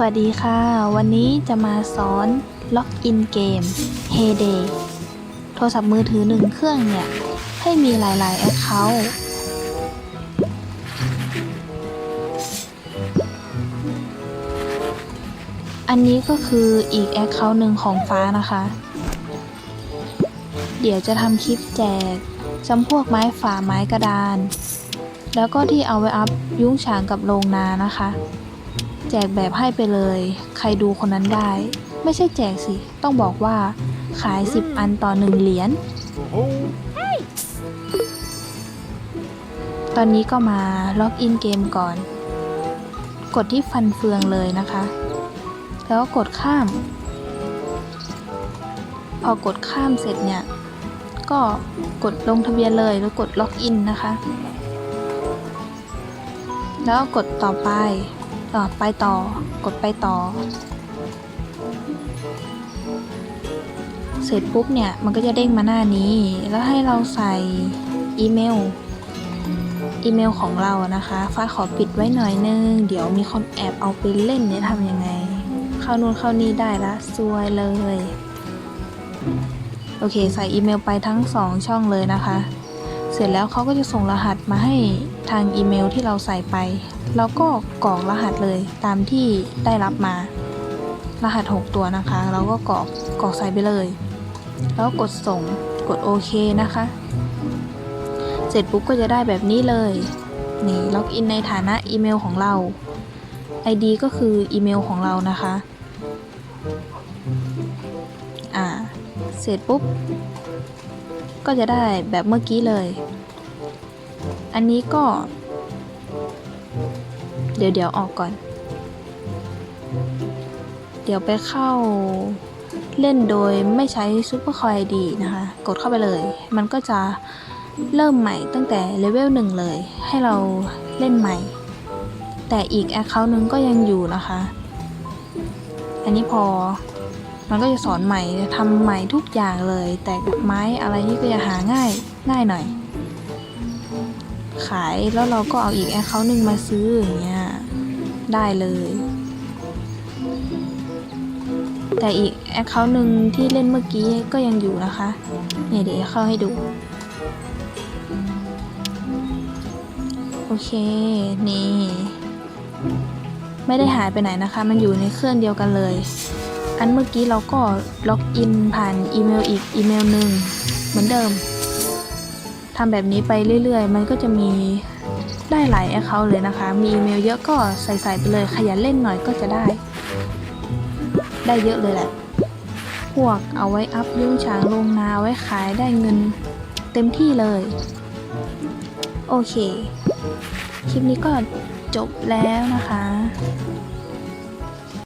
สวัสดีค่ะ วันนี้จะมาสอนล็อกอินเกม Heyday โทรศัพท์มือถือหนึ่งเครื่องเนี่ย ให้มีหลายๆ Account อันนี้ก็คืออีก Account หนึ่งของฟ้านะคะ เดี๋ยวจะทำคลิปแจกจำพวกไม้ฝาไม้กระดาน แล้วก็ที่เอาไว้อัพยุ้งฉางกับโรงนานะคะ แจกแบบให้ไปเลย ใครดูคนนั้นได้ ไม่ใช่แจกสิ ต้องบอกว่า ขาย 10 อันต่อ 1 เหรียญ ตอนนี้ก็มาล็อกอินเกมก่อน กดที่ฟันเฟืองเลยนะคะ แล้วก็กดข้าม พอกดข้ามเสร็จเนี่ย ก็กดลงทะเบียนเลยแล้วกดล็อกอินนะคะ แล้วก็กดต่อไป ต่อไปต่อกดไปต่อ เสร็จปุ๊บเนี่ย มันก็จะเด้งมาหน้านี้ แล้วให้เราใส่อีเมล อีเมลของเราอะนะคะฟ้าขอปิดไว้หน่อยนึง เดี๋ยวมีคนแอบเอาไปเล่นเนี่ยทำยังไง เข้านู่นเข้านี่ได้ละซวยเลย โอเค ใส่อีเมลไปทั้งสองช่องเลยนะคะ สร็จแล้วเขาก็จะส่งรหัสมาให้ทางอีเมลที่เราใส่ไป แล้วก็กรอกรหัสเลยตามที่ได้รับมา รหัส 6 ตัวนะคะ เราก็กรอกกรอกใส่ไปเลย แล้วกดส่งกดโอเคนะคะ เสร็จปุ๊บก็จะได้แบบนี้เลย นี่ล็อกอินในฐานะอีเมลของเรา ID ก็คืออีเมลของเรานะคะ อ่า เสร็จปุ๊บ ก็จะได้แบบเมื่อกี้เลย อันนี้ก็ เดี๋ยวเดี๋ยวออกก่อน เดี๋ยวไปเข้าเล่นโดยไม่ใช้ Super c o i d นะคะ กดเข้าไปเลย มันก็จะเริ่มใหม่ตั้งแต่เลเวลหนึ่งเลย ให้เราเล่นใหม่ แต่อีก Account นึงก็ยังอยู่นะคะ อันนี้พอ มันก็จะสอนใหม่ทำใหม่ทุกอย่างเลย แต่ไม้อะไรนี่ก็จะหาง่ายง่ายหน่อย ขายแล้วเราก็เอาอีกแอคเคาท์หนึ่งมาซื้ออย่างเงี้ยได้เลย แต่อีกแอคเคาท์หนึ่งที่เล่นเมื่อกี้ก็ยังอยู่นะคะเนี่ยเดี๋ยวเข้าให้ดูโอเค นี่ ไม่ได้หายไปไหนนะคะ มันอยู่ในเครื่องเดียวกันเลย อันเมื่อกี้เราก็ล็อกอินผ่านอีเมลอีกอีเมลหนึ่งเหมือนเดิมทำแบบนี้ไปเรื่อยๆ มันก็จะมีได้หลายแอคเคาท์เลยนะคะ มีอีเมลเยอะก็ใส่ๆไปเลย ขยันเล่นหน่อยก็จะได้ ได้เยอะเลยแหละ พวกเอาไว้อัพยุ่งฉางลงนาไว้ขายได้เงินเต็มที่เลย โอเค คลิปนี้ก็จบแล้วนะคะ